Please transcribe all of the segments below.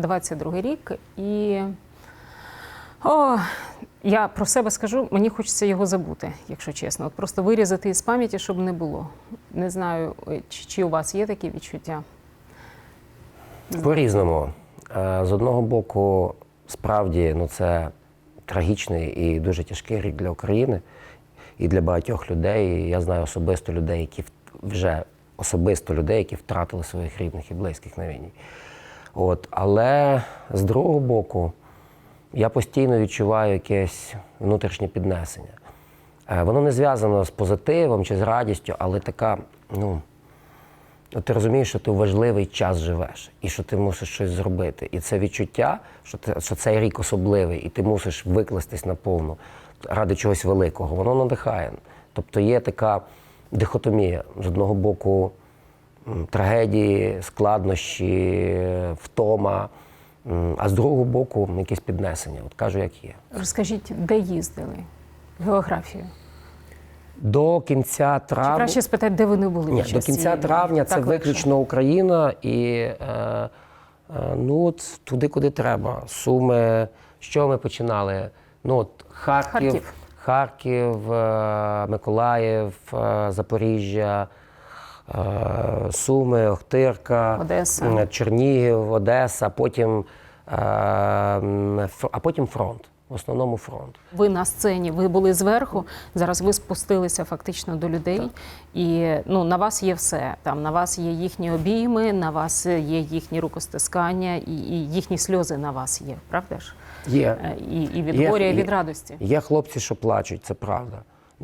22 рік, і о, я про себе скажу, мені хочеться його забути, якщо чесно. От просто вирізати із пам'яті, щоб не було. Не знаю, е, чи, чи у вас є такі відчуття. По-різному. Е, З одного боку, справді, ну це трагічний і дуже тяжкий рік для України і для багатьох людей. Я знаю особисто людей, які вже особисто людей, які втратили своїх рідних і близьких на війні. От. Але з другого боку, я постійно відчуваю якесь внутрішнє піднесення. Е, Воно не зв'язано з позитивом чи з радістю, але така, ну. Ти розумієш, що ти важливий час живеш і що ти мусиш щось зробити. І це відчуття, що, ти, що цей рік особливий, і ти мусиш викластись наповну ради чогось великого, воно надихає. Тобто є така дихотомія. З одного боку, трагедії, складнощі, втома, а з другого боку, якесь піднесення. От кажу, як є. Розкажіть, де їздили? Географію. До кінця Чи травня. краще спитати, де вони були? Ні, до кінця травня це виключно Україна і е, е, ну, от туди, куди треба. Суми, чого ми починали? Ну, от Харків, Харків. Харків, е, Миколаїв, е, Запоріжжя, Суми, Охтирка, Одеса. Чернігів, Одеса, потім, е, а потім фронт. В основному фронт. Ви на сцені, ви були зверху. Зараз ви спустилися фактично до людей, і ну на вас є все. Там на вас є їхні обійми, на вас є їхні рукостискання, і, і їхні сльози на вас є. Правда ж? Є. Е, І, і від Є- горя, і від радості. Є хлопці, що плачуть, це правда.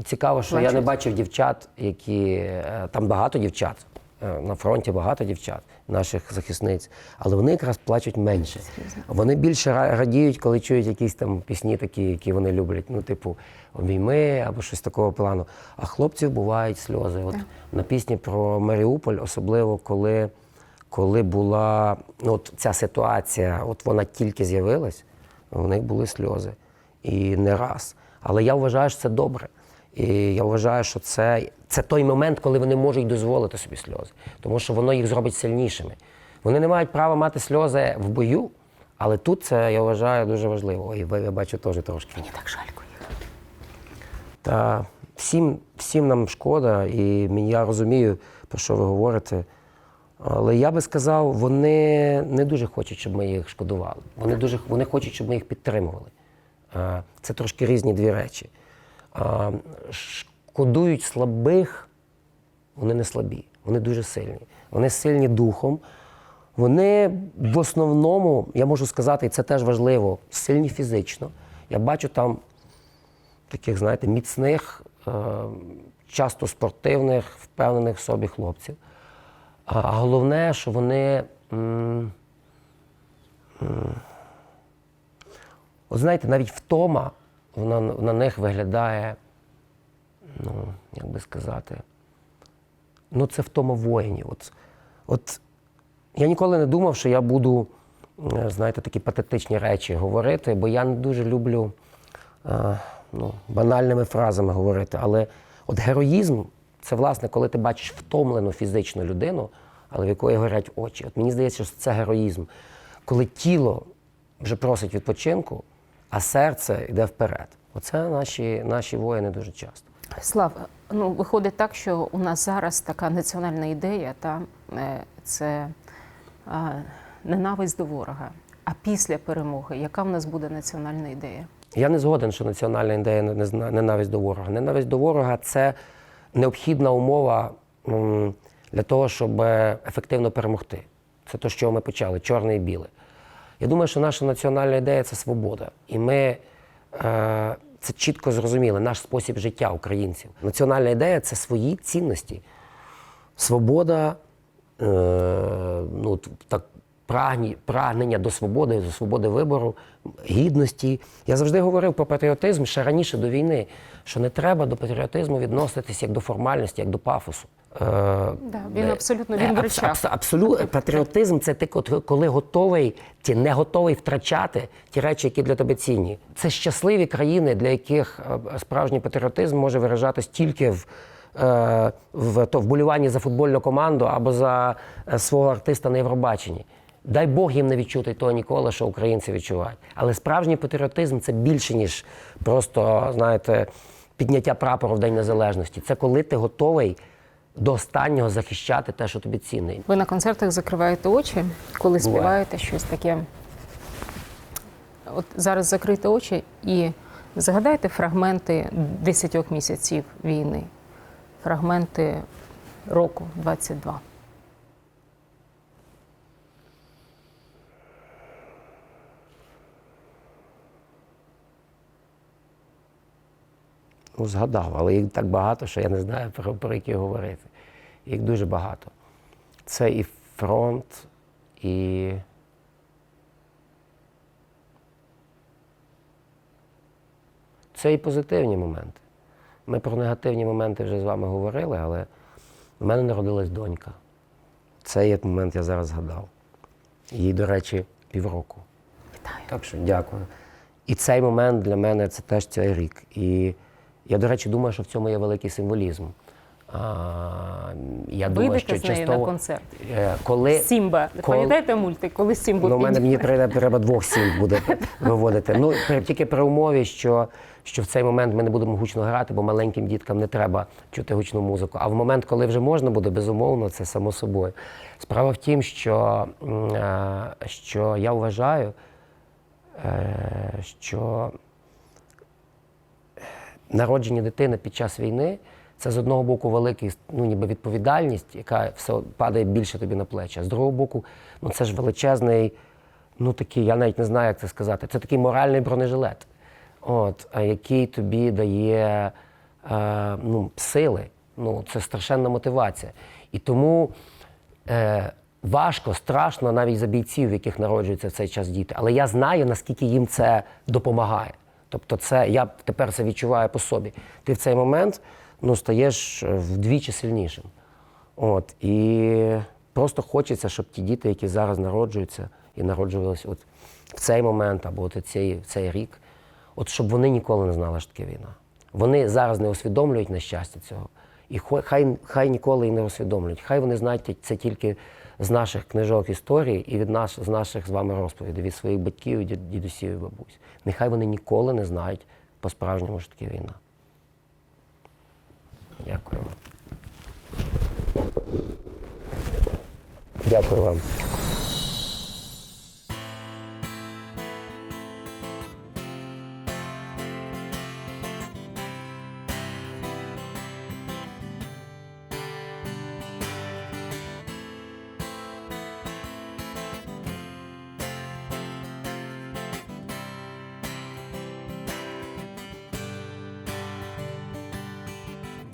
Цікаво, що я не бачив дівчат, які е, там багато дівчат. е, На фронті багато дівчат, наших захисниць, але вони якраз плачуть менше. Вони більше радіють, коли чують якісь там пісні, такі, які вони люблять, ну, типу, обійми або щось такого плану. А хлопців бувають сльози. От на пісні про Маріуполь, особливо коли, коли була ну, от ця ситуація, от вона тільки з'явилась, у них були сльози. І не раз. Але я вважаю, що це добре. І я вважаю, що це, це той момент, коли вони можуть дозволити собі сльози, тому що воно їх зробить сильнішими. Вони не мають права мати сльози в бою, але тут це я вважаю дуже важливо. Ви я бачу теж трошки. Мені так жалько їх. Та всім, всім нам шкода, і я розумію, про що ви говорите. Але я би сказав, вони не дуже хочуть, щоб ми їх шкодували. Вони, дуже, вони хочуть, щоб ми їх підтримували. Це трошки різні дві речі. Шкодують слабих, вони не слабі, вони дуже сильні. Вони сильні духом. Вони в основному, я можу сказати, і це теж важливо, сильні фізично. Я бачу там таких, знаєте, міцних, е, часто спортивних, впевнених в собі хлопців. А головне, що вони. От знаєте, навіть втома вона на них виглядає, ну, як би сказати, ну це втома воїнів. От, от я ніколи не думав, що я буду, е, знаєте, такі патетичні речі говорити, бо я не дуже люблю е, ну, банальними фразами говорити. Але от героїзм це, власне, коли ти бачиш втомлену фізичну людину, але в якої горять очі. От мені здається, що це героїзм. Коли тіло вже просить відпочинку, а серце йде вперед. Оце наші, наші воїни дуже часто. Слав, ну виходить так, що у нас зараз така національна ідея, та е, це а, ненависть до ворога. А після перемоги, яка в нас буде національна ідея? Я не згоден, що національна ідея не- ненависть до ворога. Ненависть до ворога це необхідна умова для того, щоб е, ефективно перемогти. Це те, з чого ми почали чорне і біле. Я думаю, що наша національна ідея це свобода. І ми е, це чітко зрозуміли, наш спосіб життя українців. Національна ідея це свої цінності. Свобода, е, ну, так, прагні, прагнення до свободи, до свободи вибору, гідності. Я завжди говорив про патріотизм ще раніше до війни, що не треба до патріотизму відноситись як до формальності, як до пафосу. Е, Да, він абсолютно він в Абс- речах. абс- абсолютно патріотизм це ти, коли готовий, ти не готовий втрачати ті речі, які для тебе цінні. Це щасливі країни, для яких е, справжній патріотизм може виражатись тільки в, е, в то вболіванні за футбольну команду або за е, свого артиста на Євробаченні. Дай Бог їм не відчути того ніколи, що українці відчувають. Але справжній патріотизм це більше, ніж просто, знаєте, підняття прапору в День Незалежності. Це коли ти готовий до останнього захищати те, що тобі цінне. Ви на концертах закриваєте очі, коли співаєте щось таке. От зараз закрийте очі і згадайте фрагменти 10 місяців війни, фрагменти року 22. Ну, згадав, але їх так багато, що я не знаю, про, про які говорити. Їх дуже багато. Це і фронт, і. Це і позитивні моменти. Ми про негативні моменти вже з вами говорили, але в мене народилась донька. Цей як момент я зараз згадав. Їй, до речі, півроку. Вітаю. Так що дякую. І цей момент для мене це теж цей рік. І я, до речі, думаю, що в цьому є великий символізм. А, я думаю, Вийдете що з нею на концерт. е, коли Сімба. кол- Пам'ятаєте мультик, коли Сімбу Ну, мене мені треба, треба двох сім буде виводити. Ну, тільки при умові, що, що в цей момент ми не будемо гучно грати, бо маленьким діткам не треба чути гучну музику. А в момент, коли вже можна буде, безумовно, це само собою. Справа в тім, що, е, що я вважаю, е, що народження дитини під час війни це з одного боку велика ну, відповідальність, яка все падає більше тобі на плечі. А з другого боку, ну це ж величезний, ну такий, я навіть не знаю, як це сказати. Це такий моральний бронежилет, от, який тобі дає е, ну, сили. Ну, це страшенна мотивація. І тому е, важко, страшно навіть за бійців, яких народжуються в цей час діти. Але я знаю, наскільки їм це допомагає. Тобто, це я тепер це відчуваю по собі. Ти в цей момент ну, стаєш е, вдвічі сильнішим. От, і просто хочеться, щоб ті діти, які зараз народжуються і народжувалися от в цей момент або от цей, в цей рік, от щоб вони ніколи не знали, що таке війна. Вони зараз не усвідомлюють нещастя цього. І хай, хай ніколи і не усвідомлюють. Хай вони знають це тільки з наших книжок історії і від нас, з наших з вами розповідей, від своїх батьків, дід- дідусів і бабусь. Нехай вони ніколи не знають по-справжньому, що таке війна. Дякую вам. Дякую вам.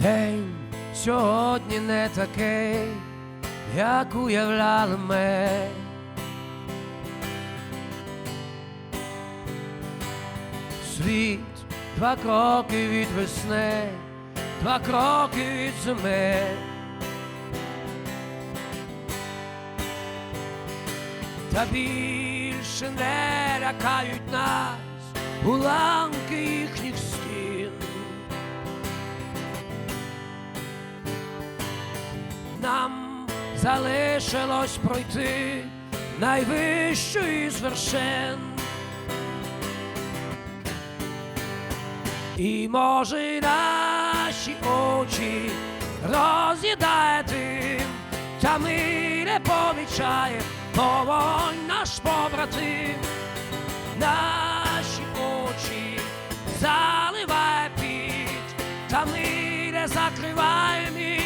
День сьогодні не такий, як уявляли ми. Світ два кроки від весни, два кроки від зими. Та більше не лякають нас уламки їхніх нам залишилось пройти найвищу із вершин. І може наші очі роз'їдає дим, та ми не помічаємо вогонь наш побратим. Наші очі заливає піт, та ми не закриваємо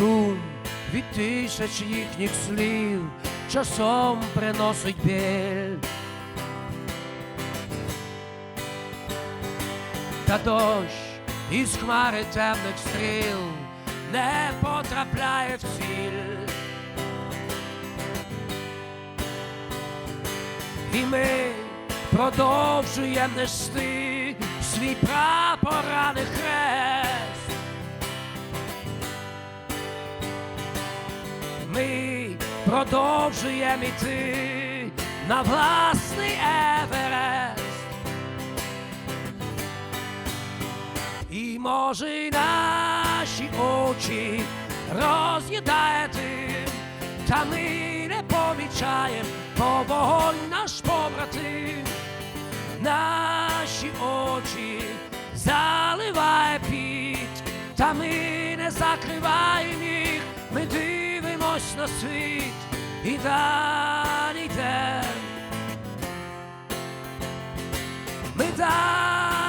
Шум від тисяч їхніх слів часом приносить біль. Та дощ із хмари темних стріл не потрапляє в ціль. І ми продовжуємо нести свій прапораний хрест. Продовжуємо іти на власний Еверест. І може й наші очі роз'їдає дим, та ми не помічаєм, бо вогонь наш побратим. Наші очі заливає піт, та ми не закриваємо їх, дивимось на світ і далі йде. Ми далі